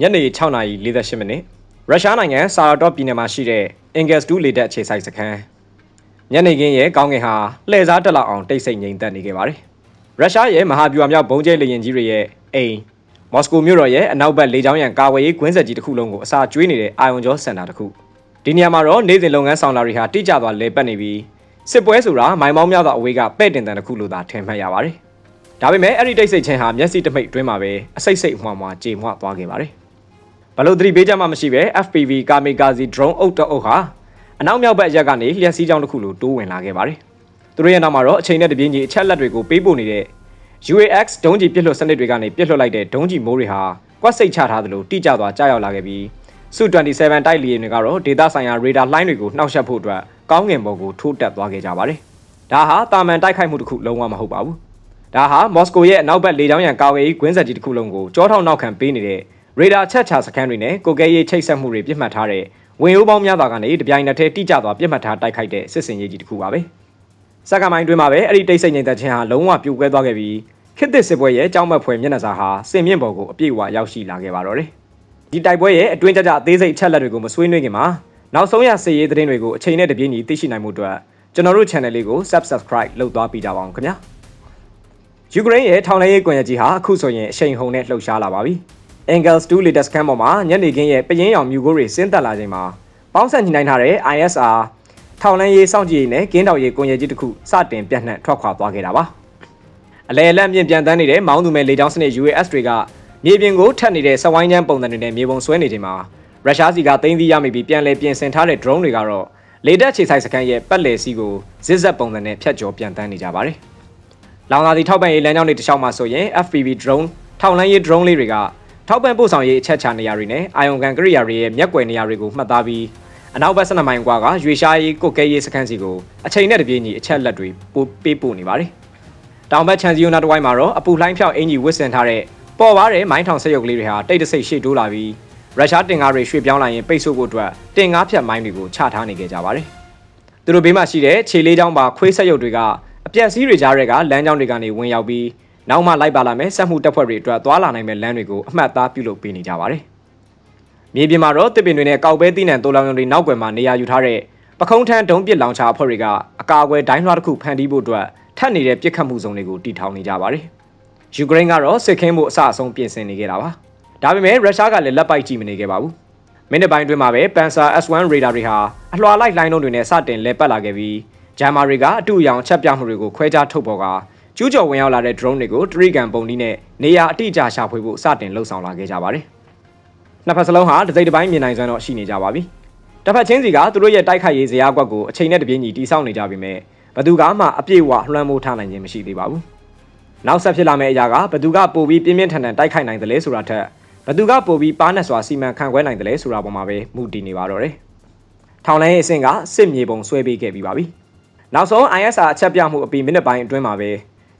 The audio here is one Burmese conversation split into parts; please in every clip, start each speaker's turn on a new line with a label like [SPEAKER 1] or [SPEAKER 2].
[SPEAKER 1] ညနေ6:48မိနစ်ရုရှားနိုင်ငံဆာရာတော့ပြည်နယ်မှာရှိတဲ့ Engels 2လေတပ်အခြေစိုက်စခန်းညနေခင်းရဲ့ကောင်းကင်ဟာလှည့်စားတက်လောက်အောင်တိတ်ဆိတ်ငြိမ်သက်နေခဲ့ပါတယ်ရုရှားရဲ့မဟာဗျူဟာမြောက်ဘုံကျဲလေယာဉ်ကြီးတွေရဲ့အိမ်မော်စကိုမြို့တော်ရဲ့အနောက်ဘက်လေကြောင်းရန်ကာဝေးရေးကွင်းဆက်ကြီးတစ်ခုလုံးကိုအစာကျွေးနေတဲ့အာယွန်ကျော်စင်တာတစ်ခုဒီနေရာမှာတော့နေ့စဉ်လုပ်ငန်းဆောင်တာတွေဟာတိကျသွားလဲပတ်နေပြီးစစ်ပွဲဆိုတာမိုင်မောင်းများသောအဝေးကပဲ့တင်တန်တစ်ခုလိုသာထင်မှတ်ရပါတယ်ဒါပေမဲ့အဲ့ဒီတိတ်ဆိတ်ခြင်းဟာမျက်စိတမိတ်အတွင်းမှာပဲအစိတ်စိတ်မှွားမှွားကြေမွသွားခဲ့ပါတယ် ဘလို့သတိပေးကြမှမရှိပဲ FPV ကာမီကာဇီ drone အုပ်တအုပ်ဟာအနောက်မြောက်ဘက်ရက်ကနေလျှက်စီးကြောင်းတစ်ခုလိုတိုးဝင်လာခဲ့ပါတယ်သူတို့ရဲ့နောက်မှာတော့အချိန်နဲ့တပြေးညီအချက်လက်တွေကိုပေးပို့နေတဲ့ UAX ဒုံးကျည်ပြစ်လွတ်စနစ်တွေကနေပြစ်လွတ်လိုက်တဲ့ဒုံးကျည်မိုးတွေဟာကွက်စိတ်ချထားသလိုတိကျသွားကြားရောက်လာခဲ့ပြီးစု27တိုက်လီယာဉ်တွေကတော့ဒေတာဆိုင်ရာရေဒါလှိုင်းတွေကိုနှောက်ယှက်ဖို့အတွက်ကောင်းကင်ဘုံကိုထိုးတက်သွားခဲ့ကြပါတယ်။ဒါဟာတာမန်တိုက်ခိုက်မှုတစ်ခုလုံးဝမဟုတ်ပါဘူး။ဒါဟာမော်စကိုရဲ့အနောက်ဘက်လေကြောင်းရန်ကာဝေးကွင်းဆက်ကြီးတစ်ခုလုံးကိုကြောထောက်နောက်ခံပေးနေတဲ့ ရေဒါချက်ချစခန်းတွေနဲ့ကိုကဲရေးချိတ်ဆက်မှုတွေပြစ်မှတ်ထားတဲ့ဝင်အိုးပေါင်းများစွာကနေတပြိုင်နက်တည်းတိကျသွားပြစ်မှတ်ထားတိုက်ခိုက်တဲ့စစ်စင်ရေးကြီးတစ်ခုပါပဲ။စက္ကမိုင်းတွင်းမှာပဲအဲ့ဒီတိတ်ဆိတ်ငြိမ်သက်ခြင်းဟာလုံးဝပြိုကွဲသွားခဲ့ပြီးခေတ်သစ်စစ်ပွဲရဲ့ကြောင်းမက်ဖွယ်မျက်နှာစာဟာစင်မြင့်ပေါ်ကိုအပြည့်အဝရောက်ရှိလာခဲ့ပါတော့တယ်။ဒီတိုက်ပွဲရဲ့အတွင်းကြကြအသေးစိတ်အချက်လက်တွေကိုမဆွေးနွေးခင်မှာနောက်ဆုံးရစစ်ရေးသတင်းတွေကိုအချိန်နဲ့တပြေးညီသိရှိနိုင်မှုအတွက်ကျွန်တော်တို့ channel လေးကို subscribe လုပ်သွားပေးကြပါအောင်ခင်ဗျာ။ယူကရိန်းရဲ့ထောင်လှမ်းရေးကွန်ရက်ကြီးဟာအခုဆိုရင်အရှိန်ဟုန်နဲ့လှုပ်ရှားလာပါပြီ။ Engels 2 latest scan ပေါ်မှာညနေခင်းရဲ့ပရင်ရောင်မြူကိုတွေဆင်းသက်လာချိန်မှာပေါင်းဆက်ညှိနှိုင်းထားတဲ့ ISR ထောင်လှမ်းရေးစောင့်ကြည့်ရေးနဲ့ကင်းတောင်ရေးကွန်ရက်ကြီးတစ်ခုစတင်ပြန့်နှံ့ထွက်ခွာသွားခဲ့တာပါ။အလဲအလက်မြင့်ပြန်တန်းနေတဲ့မောင်းသူမဲ့လေကြောင်းစနစ် UAS တွေကမြေပြင်ကိုထပ်နေတဲ့စဝိုင်းချမ်းပုံစံတွေနဲ့မြေပုံဆွဲနေချိန်မှာရုရှားစီကသိမ်းသီးရမိပြီးပြန်လည်ပြင်ဆင်ထားတဲ့ drone တွေကတော့လေတပ်ခြေဆိုင်စခန်းရဲ့ပတ်လည်စီးကိုဇစ်ဇက်ပုံစံနဲ့ဖြတ်ကျော်ပြန်တန်းနေကြပါတယ်။လောင်သာစီထောက်ပံ့ရေးလမ်းကြောင်းတွေတစ်လျှောက်မှာဆိုရင် FPV drone ထောက်လန်းရေး drone လေးတွေက ထောက်ပံ့ပို့ဆောင်ရေးအချက်ချနေရာတွေနဲ့အာယုံကန်ကရိယာတွေရဲ့မျက်ကွယ်နေရာတွေကိုမှတ်သားပြီးအနောက်ဘက်12မိုင်ကွာကရွေရှားရေးကုတ်ကဲရေးစခန်းစီကိုအချိန်နဲ့တပြေးညီအချက်လက်တွေပို့ပေးပို့နေပါတယ်။တောင်ဘက်ချန်စီယိုနာတဝိုင်းမှာတော့အပူလှိုင်းဖြောက်အင်ကြီးဝစ်စင်ထားတဲ့ပေါ်ပါတဲ့မိုင်းထောင်ဆက်ရုပ်ကလေးတွေဟာတိတ်တဆိတ်ရှေ့တိုးလာပြီးရုရှားတင်ကားတွေရွှေ့ပြောင်းလာရင်ပိတ်ဆို့ဖို့အတွက်တင်ကားဖြတ်မိုင်းတွေကိုချထားနေကြကြပါတယ်။သူတို့ဘေးမှာရှိတဲ့ခြေလေးချောင်းပါခွေးဆက်ရုပ်တွေကအပြက်စီးတွေကြားတွေကလမ်းကြောင်းတွေကနေဝင်ရောက်ပြီး နောက်မှလိုက်ပါလာမယ်စက်မှုတပ်ဖွဲ့တွေအတွက်သွာလာနိုင်မဲ့လမ်းတွေကိုအမှတ်အသားပြုလုပ်ပေးနေကြပါတယ်။မြေပြင်မှာတော့တစ်ပင်တွေနဲ့ကောက်ပဲသီးနှံတိုးလောင်ရုံတွေနောက်ွယ်မှာနေရာယူထားတဲ့ပခုံးထန်းဒုံးပစ်လောင်ချအဖွဲ့တွေကအကာအကွယ်ဒိုင်းလွှားတစ်ခုဖန်တီးဖို့အတွက်ထပ်နေတဲ့ပြစ်ခတ်မှုစုံတွေကိုတီထောင်နေကြပါတယ်။ယူကရိန်းကတော့စစ်ခင်းမှုအဆအဆုံးပြင်ဆင်နေခဲ့တာပါ။ဒါပေမဲ့ရုရှားကလည်းလက်ပိုက်ကြည့်မနေခဲ့ပါဘူး။မိနစ်ပိုင်းအတွင်းမှာပဲ Panzer S1 radar တွေဟာအလွှာလိုက်လိုင်းလုံးတွေနဲ့စတင်လဲပတ်လာခဲ့ပြီးဂျာမာတွေကအတူအယောင်ချက်ပြမှုတွေကိုခွဲခြားထုတ်ပေါ်က ကျူးကျော်ဝင်ရောက်လာတဲ့ drone တွေကိုတရိကန်ပုံနည်းနဲ့နေရာအတိအကျရှာဖွေဖို့စတင်လှုပ်ဆောင်လာခဲ့ကြပါတယ်။နှစ်ဖက်စလုံးဟာတစ်စိတ်တစ်ပိုင်းမြင်နိုင်စွမ်းတော့ရှိနေကြပါပြီ။တစ်ဖက်ချင်းစီကသူတို့ရဲ့တိုက်ခိုက်ရေးဇယားကွက်ကိုအချိန်နဲ့တပြေးညီတိစောက်နေကြပြီမဲ့ဘသူကမှအပြည့်အဝလွှမ်းမိုးထားနိုင်ခြင်းမရှိသေးပါဘူး။နောက်ဆက်ဖြစ်လာမယ့်အရာကဘသူကပိုပြီးပြင်းပြင်းထန်ထန်တိုက်ခိုက်နိုင်တယ်လဲဆိုတာထက်ဘသူကပိုပြီးပါးနက်စွာစီမံခန့်ခွဲနိုင်တယ်လဲဆိုတာပေါ်မှာပဲမူတည်နေပါတော့တယ်။ထောင်လိုင်းရဲ့အဆင့်ကစစ်မြေပုံဆွဲပေးခဲ့ပြီးပါပြီ။နောက်ဆုံး ISR အချက်ပြမှုအပြီးမိနစ်ပိုင်းအတွင်းမှာပဲ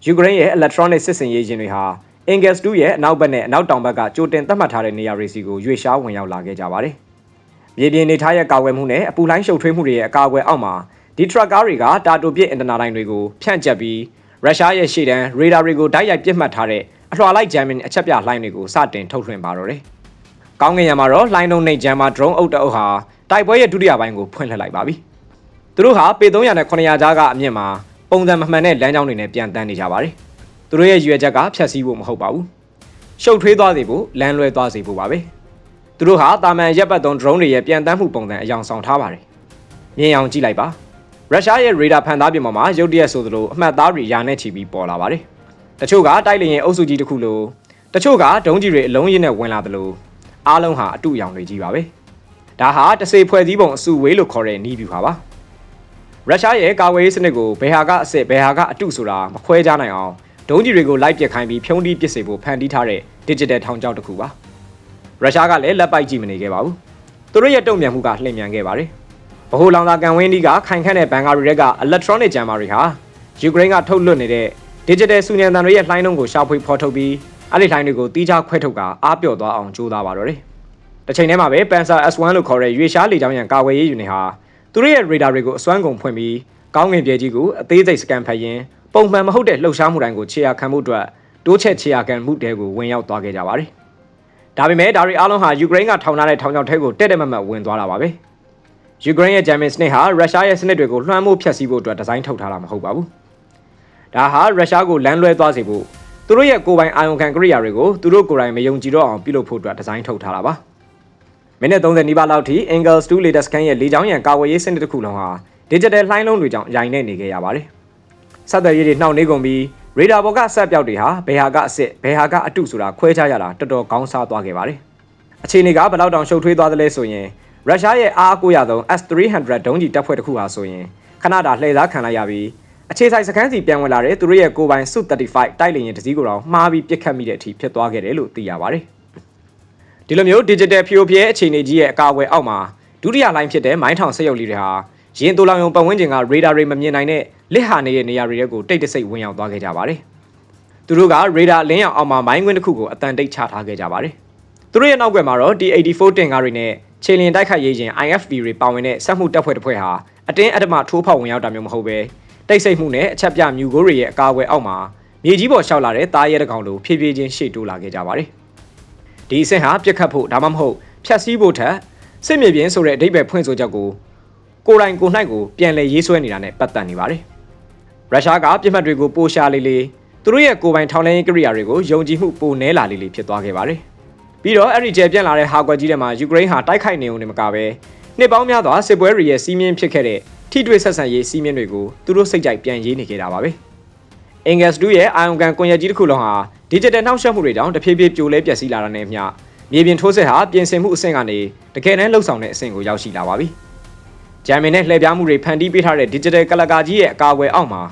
[SPEAKER 1] ယူကရိန်းရဲ့ electronic စစ်စင်ရေးယာဉ်တွေဟာ Engels 2ရဲ့အနောက်ဘက်နဲ့အနောက်တောင်ဘက်ကကြိုတင်သတ်မှတ်ထားတဲ့နေရာတွေစီကိုရွေ့ရှားဝင်ရောက်လာခဲ့ကြပါတယ်။မြေပြင်နေထားရဲ့ကာကွယ်မှုနဲ့အပူလိုင်းရှုပ်ထွေးမှုတွေရဲ့အကာအကွယ်အောက်မှာဒီထရက်ကားတွေကတာတိုပစ်အင်တာနက်တိုင်းတွေကိုဖြန့်ကျက်ပြီးရုရှားရဲ့ရှေ့တန်းရေဒါတွေကိုတိုက်ရိုက်ပစ်မှတ်ထားတဲ့အလွှာလိုက်ဂျမ်မင်အချက်ပြလှိုင်းတွေကိုစတင်ထုတ်လွှင့်ပါတော့တယ်။ကောင်းကင်ရံမှာတော့လှိုင်းတုံးနေဂျမ်မာ drone အုပ်တအုပ်ဟာတိုက်ပွဲရဲ့ဒုတိယပိုင်းကိုဖွင့်လှစ်လိုက်ပါပြီ။သူတို့ဟာပေ300နဲ့900ကြားကအမြင့်မှာ ပုံစံမမှန်တဲ့လမ်းကြောင်းတွေနဲ့ပြန်တန်းနေကြပါတယ်။သူတို့ရဲ့ရွေချက်ကဖျက်ဆီးဖို့မဟုတ်ပါဘူး။ရှုပ်ထွေးသွားစေဖို့လမ်းလွဲသွားစေဖို့ပါပဲ။သူတို့ဟာတာမန်ရက်ပတ်သုံး drone တွေရဲ့ပြန်တန်းမှုပုံစံအယောင်ဆောင်ထားပါတယ်။မြင်အောင်ကြည့်လိုက်ပါ။ရုရှားရဲ့ရေဒါဖန်သားပြင်ပေါ်မှာရုတ်တရက်ဆိုသလိုအမှတ်သားတွေရာနဲ့ချီပြီးပေါ်လာပါတယ်။တချို့ကတိုက်လေရင်အုပ်စုကြီးတစ်ခုလိုတချို့ကဒုံးကြီးတွေအလုံးရင်းနဲ့ဝင်လာသလိုအားလုံးဟာအတူရောင်တွေကြီးပါပဲ။ဒါဟာတစေဖွဲ့စည်းပုံအစုဝေးလို့ခေါ်တဲ့နီးဗျူဟာပါ။ ရုရှားရဲ့ကာဝေးစနစ်ကိုဘယ်ဟာကအစ်စ်ဘယ်ဟာကအတုဆိုတာမခွဲခြားနိုင်အောင်ဒုံးကြီးတွေကိုလိုက်ပစ်ခိုင်းပြီးဖြုံးတီးပစ်စေဖို့ဖန်တီးထားတဲ့ digital ထောင်ချောက်တစ်ခုပါရုရှားကလည်းလက်ပိုက်ကြည့်မနေခဲ့ပါဘူးသူတို့ရဲ့တုံ့ပြန်မှုကလှည့်မြန်ခဲ့ပါတယ်ဗဟိုလောင်သာကန်ဝင်းဒီကခိုင်ခန့်တဲ့ဘန်ကာရီရက်က electronic jammer တွေဟာယူကရိန်းကထုတ်လွှတ်နေတဲ့ digital စူညံတန်တွေရဲ့လှိုင်းလုံးကိုရှာဖွေဖော်ထုတ်ပြီးအဲ့ဒီလှိုင်းတွေကိုတီးခြားခွဲထုတ်ကအားပြော့သွားအောင်ကြိုးစားပါတော့တယ်တစ်ချိန်တည်းမှာပဲ Panzer S1 လို့ခေါ်တဲ့ရွေရှားလေကြောင်းရန်ကာဝယ်ရေးယူနစ်ဟာ သူတို့ရဲ့ radar တွေကိုအစွမ်းကုန်ဖွင့်ပြီးကောင်းငင်ပြဲကြီးကိုအသေးစိတ်စကန်ဖတ်ရင်းပုံမှန်မဟုတ်တဲ့လှုပ်ရှားမှုတိုင်းကိုခြေရာခံမှုအတွက်တိုးချက်ခြေရာခံမှုတဲကိုဝင်ရောက်သွားခဲ့ကြပါတယ်။ဒဒါပေမဲ့ဒါတွေအားလုံးဟာယူကရိန်းကထောင်ထားတဲ့ထောင်ချောက်ထဲကိုတဲ့တဲ့မမတ်ဝင်သွားတာပါပဲယူကရိန်းရဲ့ဂျမ်မင်စနစ်ဟာရုရှားရဲ့စနစ်တွေကိုလွှမ်းမိုးဖျက်ဆီးဖို့အတွက်ဒီဇိုင်းထုတ်ထားတာမဟုတ်ပါဘူးဒါဟာရုရှားကိုလမ်းလွဲသွားစေဖို့သူတို့ရဲ့ကိုယ်ပိုင်အာယုံခံကိရိယာတွေကိုသူတို့ကိုယ်တိုင်မယုံကြည်တော့အောင်ပြုလုပ်ဖို့အတွက်ဒီဇိုင်းထုတ်ထားတာပါ မိနစ်30နီးပါးလောက်ထိ Engels 2 latest scan ရဲ့လေကြောင်းရန်ကာဝေးရေးစနစ်တစ်ခုလုံးဟာ digital လှိုင်းလုံးတွေကြောင့်ရိုင်နေနေခဲ့ရပါတယ်ဆက်သွယ်ရေးတွေနှောင့်နှေးကုန်ပြီးရေဒါဘော်ကဆက်ပြောက်တွေဟာဘယ်ဟာကအစ်စ်ဘယ်ဟာကအတုဆိုတာခွဲခြားရတာတော်တော်ကောင်းစားသွားခဲ့ပါတယ်အခြေအနေကဘယ်လောက်တောင်ရှုပ်ထွေးသွားသလဲဆိုရင်ရုရှားရဲ့အားကိုးရဆုံး S300 ဒုံးကျည်တပ်ဖွဲ့တစ်ခုဟာဆိုရင်ခဏတာလှည့်စားခံလိုက်ရပြီးအခြေဆိုင်စခန်းစီပြန်ဝင်လာတဲ့သူတို့ရဲ့ကိုယ်ပိုင် Su-35 တိုက်လေယာဉ်တစ်စီးကိုတော့မှားပြီးပစ်ခတ်မိတဲ့အထိဖြစ်သွားခဲ့တယ်လို့သိရပါတယ်။ ဒီလိုမျိုး digital ဖြိုဖျဲအခြေအနေကြီးရဲ့အကာအကွယ်အောက်မှာဒုတိယလိုင်းဖြစ်တဲ့မိုင်းထောင်စက်ရုပ်လေးတွေဟာရင်တူလောင်ယုံပတ်ဝန်းကျင်က radar တွေမမြင်နိုင်တဲ့လစ်ဟာနေတဲ့နေရာတွေကိုတိတ်တဆိတ်ဝင်ရောက်သွားခဲ့ကြပါတယ်။သူတို့က radar လင်းရောင်အောက်မှာမိုင်းကွင်းတစ်ခုကိုအတန်တိတ်ချထားခဲ့ကြပါတယ်။သူတို့ရဲ့နောက်ွယ်မှာတော့ T84 တင်ကားတွေနဲ့ခြေလျင်တိုက်ခိုက်ရေးရင် IFV တွေပါဝင်တဲ့စက်မှုတပ်ဖွဲ့တစ်ဖွဲ့ဟာအတင်းအဓမ္မထိုးဖောက်ဝင်ရောက်တာမျိုးမဟုတ်ပဲတိတ်ဆိတ်မှုနဲ့အချက်ပြမြူကိုတွေရဲ့အကာအကွယ်အောက်မှာမြေကြီးပေါ်လျှောက်လာတဲ့တားရဲတကောင်လိုဖြည်းဖြည်းချင်းရှေ့တိုးလာခဲ့ကြပါတယ်။ ဒီအဆင့်ဟာပြက်ခတ်ဖို့ဒါမှမဟုတ်ဖြတ်စည်းဖို့ထက်စစ်မြေပြင်ဆိုတဲ့အဓိပ္ပာယ်ဖွင့်ဆိုချက်ကိုကိုယ်တိုင်ကိုယ်၌ကိုပြန်လည်ရေးဆွဲနေတာနဲ့ပတ်သက်နေပါတယ်။ရုရှားကပြစ်မှတ်တွေကိုပိုရှာလေးလေးသူတို့ရဲ့ကိုယ်ပိုင်ထောင်လှမ်းရေးကိရိယာတွေကိုယုံကြည်မှုပိုနည်းလာလေးလေးဖြစ်သွားခဲ့ပါတယ်။ပြီးတော့အဲ့ဒီကျယ်ပြန့်လာတဲ့ဟာကွက်ကြီးတွေမှာယူကရိန်းဟာတိုက်ခိုက်နေုံနဲ့မကပဲနှစ်ပေါင်းများစွာစစ်ပွဲတွေရဲ့စီးမြင့်ဖြစ်ခဲ့တဲ့ထိတွေ့ဆက်ဆံရေးစီးမြင့်တွေကိုသူတို့စိတ်ကြိုက်ပြန်ရေးနေကြတာပါပဲ။ Engels 2ရဲ့အာယုံကန်ကွန်ရက်ကြီးတစ်ခုလုံးဟာ digital နှောက်ယှက်မှုတွေကြောင့်တဖြည်းဖြည်းပြိုလဲပျက်စီးလာတာနဲ့မျှမြေပြင်ထိုးစစ်ဟာပြင်ဆင်မှုအဆင့်ကနေတကယ်တမ်းလှုပ်ဆောင်တဲ့အဆင့်ကိုရောက်ရှိလာပါပြီ။ဂျာမန်နဲ့လှည့်ပြားမှုတွေဖန်တီးပေးထားတဲ့ digital ကလကာကြီးရဲ့အကာအကွယ်အောက်မှာ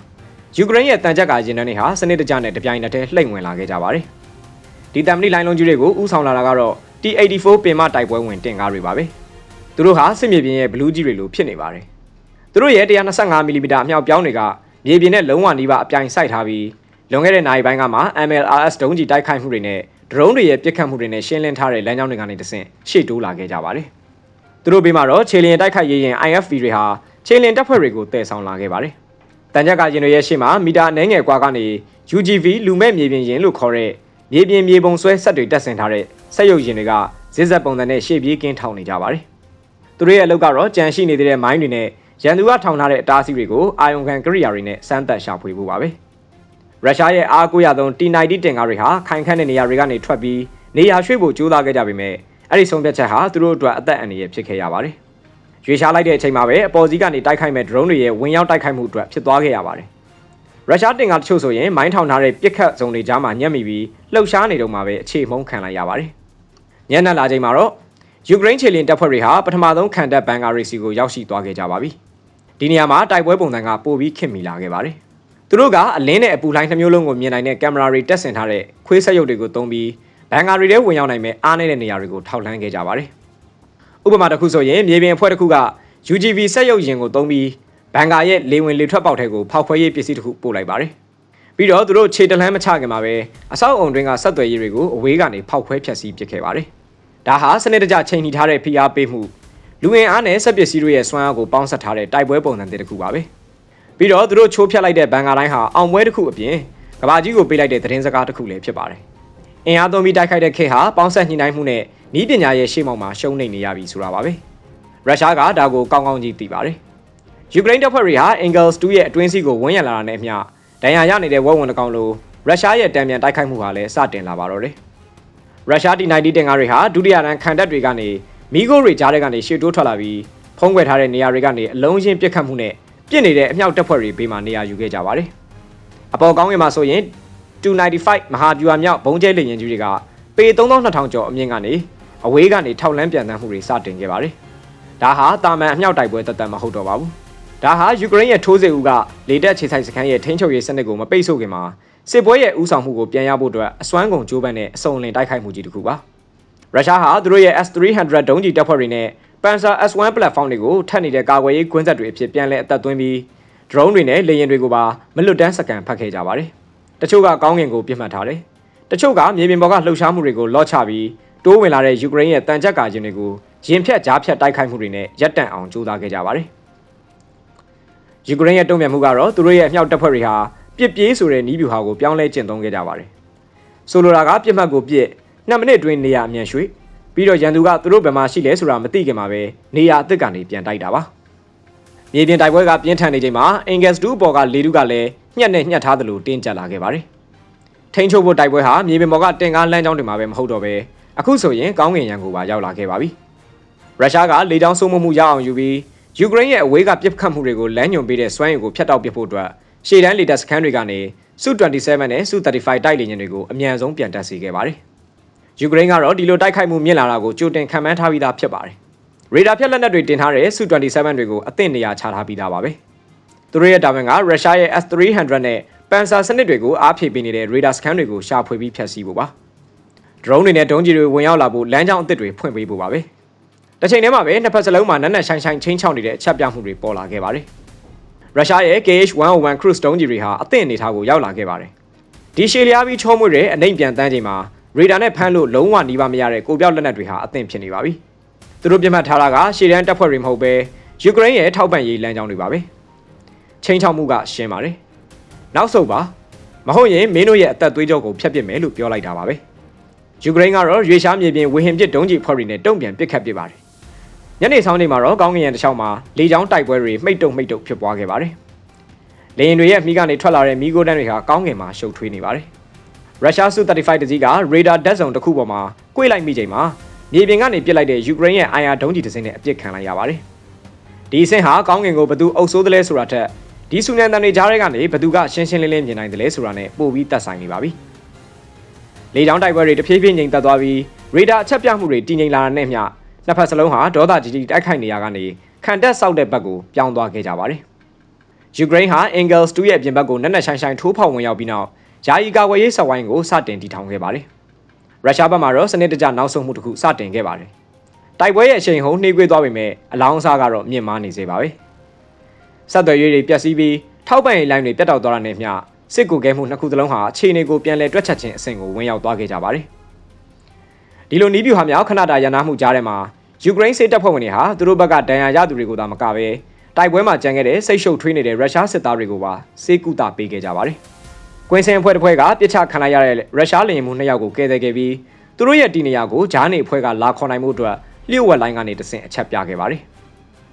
[SPEAKER 1] ယူကရိန်းရဲ့တန်ကြပ်ကာရင်တန်းတွေဟာစနစ်တကျနဲ့တပြိုင်နက်တည်းလှိမ့်ဝင်လာခဲ့ကြပါတယ်။ဒီတမ်မဏိလိုင်းလုံးကြီးတွေကိုဥဆောင်လာတာကတော့ T84 ပင်မတိုက်ပွဲဝင်တင်ကားတွေပါပဲ။သူတို့ဟာစစ်မြေပြင်ရဲ့ဘလူးကြီးတွေလိုဖြစ်နေပါတယ်။သူတို့ရဲ့125မီလီမီတာအမြောက်ပြောင်းတွေကမြေပြင်နဲ့လုံးဝနီးပါအပြိုင်စိုက်ထားပြီး လွန်ခဲ့တဲ့နိုင်ပိုင်းကမှ MLRS ဒုံးကြီးတိုက်ခိုက်မှုတွေနဲ့ဒရုန်းတွေရဲ့ပစ်ခတ်မှုတွေနဲ့ရှင်းလင်းထားတဲ့လမ်းကြောင်းတွေကနေတဆင့်ရှေ့တိုးလာခဲ့ကြပါတယ်။သူတို့ဘေးမှာတော့ခြေလျင်တိုက်ခိုက်ရေးရင် IFV တွေဟာခြေလျင်တပ်ဖွဲ့တွေကိုတည်ဆောင်လာခဲ့ပါတယ်။တန်ကြပ်ကရင်တွေရဲ့ရှေ့မှာမီတာအနည်းငယ်ကွာကနေ UGV လူမဲ့မြေပြင်ရင်လို့ခေါ်တဲ့မြေပြင်မြေပုံဆွဲဆက်တွေတက်ဆင်ထားတဲ့စက်ရုပ်ရင်တွေကဇစ်ဇက်ပုံစံနဲ့ရှေ့ပြေးကင်းထောင်နေကြပါတယ်။သူတို့ရဲ့အလုပ်ကတော့ကြံရှိနေတဲ့မိုင်းတွေနဲ့ရန်သူကထောင်ထားတဲ့အတားအဆီးတွေကိုအာယုံခံကိရိယာတွေနဲ့စမ်းသပ်ရှာဖွေဖို့ပါပဲ။ ရုရှားရဲ့အားကိုးရဆုံး T90 တင်ကားတွေဟာခိုင်ခန့်တဲ့နေရာတွေကနေထွက်ပြီးနေရာရွှေ့ဖို့ကြိုးစားခဲ့ကြပေမဲ့အဲ့ဒီဆုံးဖြတ်ချက်ဟာသူတို့အတွက်အသက်အန္တရာယ်ဖြစ်ခဲ့ရပါတယ်။ရွေးရှားလိုက်တဲ့အချိန်မှာပဲအပေါ်စီးကနေတိုက်ခိုက်မဲ့ drone တွေရဲ့ဝင်ရောက်တိုက်ခိုက်မှုအတွက်ဖြစ်သွားခဲ့ရပါတယ်။ရုရှားတင်ကားတချို့ဆိုရင်မိုင်းထောင်ထားတဲ့ပြစ်ခတ်ဇုံတွေကြားမှာညှက်မိပြီးလှုပ်ရှားနေတော့မှပဲအခြေမုံခံလိုက်ရပါတယ်။ညနေလာချိန်မှာတော့ယူကရိန်းခြေလျင်တပ်ဖွဲ့တွေဟာပထမဆုံးခံတပ်ဘန်ကာရီစီကိုရောက်ရှိသွားခဲ့ကြပါပြီ။ဒီနေရာမှာတိုက်ပွဲပုံစံကပိုပြီးခင်မီလာခဲ့ပါတယ်။ သူတို့ကအလင်းနဲ့အပူလှိုင်းနှမျိုးလုံးကိုမြင်နိုင်တဲ့ကင်မရာတွေတက်ဆင်ထားတဲ့ခွေးဆက်ရုပ်တွေကိုသုံးပြီးဘန်ကာရီတွေဝင်ရောက်နိုင်မဲ့အားနည်းတဲ့နေရာတွေကိုထောက်လှမ်းခဲ့ကြပါတယ်။ဥပမာတစ်ခုဆိုရင်မြေပြင်အဖွဲ့တစ်ခုက UGV ဆက်ရုပ်ရင်ကိုသုံးပြီးဘန်ကာရဲ့လေဝင်လေထွက်ပေါက်ထဲကိုဖောက်ခွဲရေးပစ္စည်းတစ်ခုပို့လိုက်ပါတယ်။ပြီးတော့သူတို့ခြေတလန်းမချခင်မှာပဲအဆောက်အုံတွင်းကဆက်သွယ်ရေးတွေကိုအဝေးကနေဖောက်ခွဲဖျက်ဆီးပစ်ခဲ့ပါတယ်။ဒါဟာစနစ်တကျချိန်နှီထားတဲ့ဖိအားပေးမှုလူဝင်အားနဲ့စက်ပစ္စည်းတွေရဲ့စွမ်းအားကိုပေါင်းစပ်ထားတဲ့တိုက်ပွဲပုံစံတစ်ခုပါပဲ။ ပြီးတော့သူတို့ချိုးဖျက်လိုက်တဲ့ဘန်ကာတိုင်းဟာအောင်ပွဲတစ်ခုအပြင်ကဘာကြီးကိုပေးလိုက်တဲ့သတင်းစကားတစ်ခုလည်းဖြစ်ပါတယ်။အင်အားသုံးပြီးတိုက်ခိုက်တဲ့ခေတ်ဟာပေါင်းဆက်ညှိနှိုင်းမှုနဲ့ဤပညာရဲ့ရှေ့မှောက်မှာရှုံးနေနေရပြီဆိုတာပါပဲ။ရုရှားကဒါကိုကောင်းကောင်းကြီးသိပါတယ်။ယူကရိန်းတပ်ဖွဲ့တွေဟာ Engels 2ရဲ့အတွင်းစီးကိုဝန်းရံလာတာနဲ့အမျှဒဏ်ရာရနေတဲ့ဝက်ဝင်တစ်ကောင်လိုရုရှားရဲ့တံပြန်တိုက်ခိုက်မှုဟာလည်းစတင်လာပါတော့တယ်။ရုရှား T90 တင်ကားတွေဟာဒုတိယတန်းခံတပ်တွေကနေမီးခိုးတွေကြားတဲ့ကနေရှေ့တိုးထွက်လာပြီးဖုံးကွယ်ထားတဲ့နေရာတွေကနေအလုံးချင်းပြစ်ခတ်မှုနဲ့ ပြစ်နေတဲ့အမြောက်တပ်ဖွဲ့တွေဘေးမှာနေရာယူခဲ့ကြပါတယ်။အပေါ်ကောင်းကင်မှာဆိုရင်295မဟာဗျူဟာမြောက်ဘုံကျဲလေရင်ကြီးတွေကပေ3200ကျော်အမြင့်ကနေအဝေးကနေထောက်လန်းပြန်တန်းမှုတွေစတင်ခဲ့ပါတယ်။ဒါဟာတာမန်အမြောက်တိုက်ပွဲတသက်မဟုတ်တော့ပါဘူး။ဒါဟာယူကရိန်းရဲ့ထိုးစစ်ဦးကလေတပ်ခြေဆိုင်စခန်းရဲ့ထိန်းချုပ်ရေးစနစ်ကိုမပိတ်ဆို့ခင်မှာစစ်ပွဲရဲ့ဥဆောင်မှုကိုပြန်ရဖို့အတွက်အစွမ်းကုန်ကြိုးပမ်းတဲ့အစုံလင်တိုက်ခိုက်မှုကြီးတစ်ခုပါ။ရုရှားဟာသူတို့ရဲ့ S300 ဒုံးကျည်တပ်ဖွဲ့တွေနဲ့ Panzer S1 platform တွေကိုထပ်နေတဲ့ကာကွယ်ရေးကွင်းဆက်တွေအဖြစ်ပြန်လည်အသက်သွင်းပြီး drone တွေနဲ့လေယာဉ်တွေကိုပါမလွတ်တမ်းစကန်ဖတ်ခဲ့ကြပါတယ်။တချို့ကကောင်းကင်ကိုပြစ်မှတ်ထားတယ်။တချို့ကမြေပြင်ပေါ်ကလှုပ်ရှားမှုတွေကိုလော့ချပြီးတိုးဝင်လာတဲ့ယူကရိန်းရဲ့တန်ကြပ်ကာခြင်းတွေကိုရင်ဖြတ်ကြားဖြတ်တိုက်ခိုက်မှုတွေနဲ့ရပ်တန့်အောင်ကြိုးစားခဲ့ကြပါတယ်။ယူကရိန်းရဲ့တုံ့ပြန်မှုကတော့သူတို့ရဲ့အမြောက်တပ်ဖွဲ့တွေဟာပြစ်ပြေးဆိုတဲ့နီးဗျူဟာကိုပြောင်းလဲကျင့်သုံးခဲ့ကြပါတယ်။ဆိုလိုတာကပြစ်မှတ်ကိုပြစ်2မိနစ်အတွင်းနေရာအမြန်ရွှေ့ ပြီးတော့ရန်သူကသူတို့ဘယ်မှာရှိလဲဆိုတာမသိခင်မှာပဲနေရာအသစ်ကနေပြန်တိုက်တာပါမြေပြင်တိုက်ပွဲကပြင်းထန်နေချိန်မှာ Angus 2ပေါ်ကလေတုကလည်းညှက်နဲ့ညှက်ထားသလိုတင်းကျပ်လာခဲ့ပါတယ်ထိန်းချုပ်ဖို့တိုက်ပွဲဟာမြေပြင်ပေါ်ကတင်ကားလမ်းကြောင်းတွေမှာပဲမဟုတ်တော့ပဲအခုဆိုရင်ကောင်းကင်ရန်ကိုပါရောက်လာခဲ့ပါပြီရုရှားကလေကြောင်းစိုးမိုးမှုရအောင်ယူပြီးယူကရိန်းရဲ့အဝေးကပြစ်ခတ်မှုတွေကိုလမ်းညွှန်ပေးတဲ့စွမ်းရည်ကိုဖျက်တောက်ပစ်ဖို့အတွက်ရှေ့တန်းလေတပ်စခန်းတွေကနေစု27နဲ့စု35တိုက်လေယာဉ်တွေကိုအမြန်ဆုံးပြန်တက်စေခဲ့ပါတယ်။ ယူကရိန်းကတော့ဒီလိုတိုက်ခိုက်မှုမြင့်လာတာကိုကြိုတင်ခံမှန်းထားပြီးသားဖြစ်ပါတယ်။ရေဒါဖြတ်လက်နက်တွေတင်ထားတဲ့စု27 တွေကိုအသင့်နေရာချထားပြီးသားပါပဲ။သူတို့ရဲ့တာဝန်ကရုရှားရဲ့ S300 နဲ့ပန်ဆာစနစ်တွေကိုအားဖြည့်ပေးနေတဲ့ရေဒါစခန်းတွေကိုရှာဖွေပြီးဖျက်ဆီးဖို့ပါ။ drone တွေနဲ့ဒုံးကျည်တွေဝင်ရောက်လာဖို့လမ်းကြောင်းအသစ်တွေဖွင့်ပေးဖို့ပါပဲ။တစ်ချိန်တည်းမှာပဲနှစ်ဖက်စလုံးမှာနက်နက်ရှိုင်းရှိုင်းချင်းချောက်နေတဲ့အချက်ပြမှုတွေပေါ်လာခဲ့ပါတယ်။ရုရှားရဲ့ KH-101 cruise ဒုံးကျည်တွေဟာအသင့်အနေထားကိုရောက်လာခဲ့ပါတယ်။ဒီရှည်လျားပြီးချောမွေ့တဲ့အနိုင်ပြန်တန်းချိန်မှာ ရေဒါနဲ့ဖမ်းလို့လုံးဝနှီးပါမရတဲ့ကိုပြောက်လက်နက်တွေဟာအသင့်ဖြစ်နေပါပြီ။သူတို့ပြတ်မှတ်ထားတာကရှေ့တန်းတပ်ဖွဲ့တွေမဟုတ်ပဲယူကရိန်းရဲ့ထောက်ပံ့ရေးလမ်းကြောင်းတွေပါပဲ။ချင်းချောက်မှုကရှင်းပါတယ်။နောက်ဆုံးပါမဟုတ်ရင်မင်းတို့ရဲ့အသက်သွေးကြောကိုဖျက်ပစ်မယ်လို့ပြောလိုက်တာပါပဲ။ယူကရိန်းကတော့ရွေရှားမြေပြင်ဝေဟင်ပစ်ဒုံးကျည်ဖွဲ့တွေနဲ့တုံ့ပြန်ပစ်ခတ်ပစ်ပါတယ်။ညနေဆောင်နေမှာတော့ကောင်းကင်ရံတစ်ချောင်းမှာလေကြောင်းတိုက်ပွဲတွေမှိတ်တုံမှိတ်တုံဖြစ်ပွားခဲ့ပါတယ်။လေယာဉ်တွေရဲ့မိကနေထွက်လာတဲ့မီးကိုတန်းတွေဟာကောင်းကင်မှာရှုပ်ထွေးနေပါတယ်။ ရုရှားစု35တစည်းကရေဒါဓာတ်စုံတစ်ခုပေါ်မှာ꿰လိုက်မိချိန်မှာမြေပြင်ကနေပစ်လိုက်တဲ့ယူကရိန်းရဲ့အိုင်ယာဒုံးကျည်တစ်စင်းနဲ့အပစ်ခံလိုက်ရပါတယ်။ဒီအဆင့်ဟာကောင်းကင်ကိုဘသူအုပ်ဆိုးတယ်လဲဆိုတာထက်ဒီဆူနန်တန်တွေကြားထဲကနေဘသူကရှင်းရှင်းလင်းလင်းမြင်နိုင်တယ်လဲဆိုတာနဲ့ပို့ပြီးသက်ဆိုင်နေပါပြီ။လေကြောင်းတိုက်ပွဲတွေတဖြည်းဖြည်းငြိမ်သက်သွားပြီးရေဒါအချက်ပြမှုတွေတည်ငြိမ်လာတဲ့နဲ့မျှနှစ်ဖက်စလုံးဟာဒေါသကြီးကြီးတိုက်ခိုက်နေရကနေခံတက်ဆောက်တဲ့ဘက်ကိုပြောင်းသွားခဲ့ကြပါတယ်။ယူကရိန်းဟာ Engels 2ရဲ့ပြင်ဘက်ကိုနက်နက်ရှိုင်းရှိုင်းထိုးဖောက်ဝင်ရောက်ပြီးနောက် ယာယီကာကွယ်ရေးဆက်ဝိုင်းကိုစတင်တည်ထောင်ခဲ့ပါတယ်။ရုရှားဘက်မှာတော့စနစ်တကျနောက်ဆုံးမှုတစ်ခုစတင်ခဲ့ပါတယ်။တိုက်ပွဲရဲ့အချိန်ဟုန်နှေးကွေးသွားပေမဲ့အလောင်းအစားကတော့မြင့်မားနေစေပါပဲ။ဆက်သွယ်ရေးတွေပျက်စီးပြီးထောက်ပံ့ရေးလိုင်းတွေပြတ်တောက်သွားတာနဲ့မျှစစ်ကူကဲမှုနှစ်ခုသလုံးဟာအခြေအနေကိုပြန်လည်တွက်ချက်ခြင်းအဆင့်ကိုဝင်ရောက်သွားခဲ့ကြပါတယ်။ဒီလိုနီးပြူဟာမြောက်ခဏတာရန်နာမှုကြားထဲမှာယူကရိန်းစစ်တပ်ဖွဲ့ဝင်တွေဟာသူတို့ဘက်ကဒဏ်ရာရသူတွေကိုသာမကပဲတိုက်ပွဲမှာကြံခဲ့တဲ့စိတ်ရှုပ်ထွေးနေတဲ့ရုရှားစစ်သားတွေကိုပါစေကူတာပေးခဲ့ကြပါတယ်။ ကွင်းစင်အဖွဲ့တစ်ဖွဲ့ကပြစ်ချခံလိုက်ရတဲ့ရုရှားလေယာဉ်မှုနှစ်ယောက်ကိုကယ်ဆယ်ခဲ့ပြီးသူတို့ရဲ့တီနေရာကိုဂျားနေအဖွဲ့ကလာခေါ်နိုင်မှုအတွက်လျှို့ဝှက်လိုင်းကနေတဆင့်အချက်ပြခဲ့ပါတယ်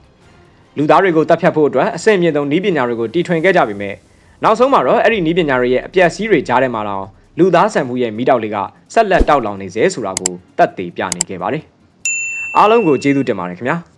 [SPEAKER 1] ။လူသားတွေကိုတပ်ဖြတ်ဖို့အတွက်အဆင့်မြင့်ဆုံးနည်းပညာတွေကိုတီထွင်ခဲ့ကြပေမဲ့နောက်ဆုံးမှာတော့အဲ့ဒီနည်းပညာတွေရဲ့အပြက်စီးတွေကြားထဲမှာတော့လူသားဆန်မှုရဲ့မိတောက်လေးကဆက်လက်တောက်လောင်နေစေဆိုတာကိုတတ်သိပြနေခဲ့ပါတယ်။အားလုံးကိုကျေးဇူးတင်ပါတယ်ခင်ဗျာ။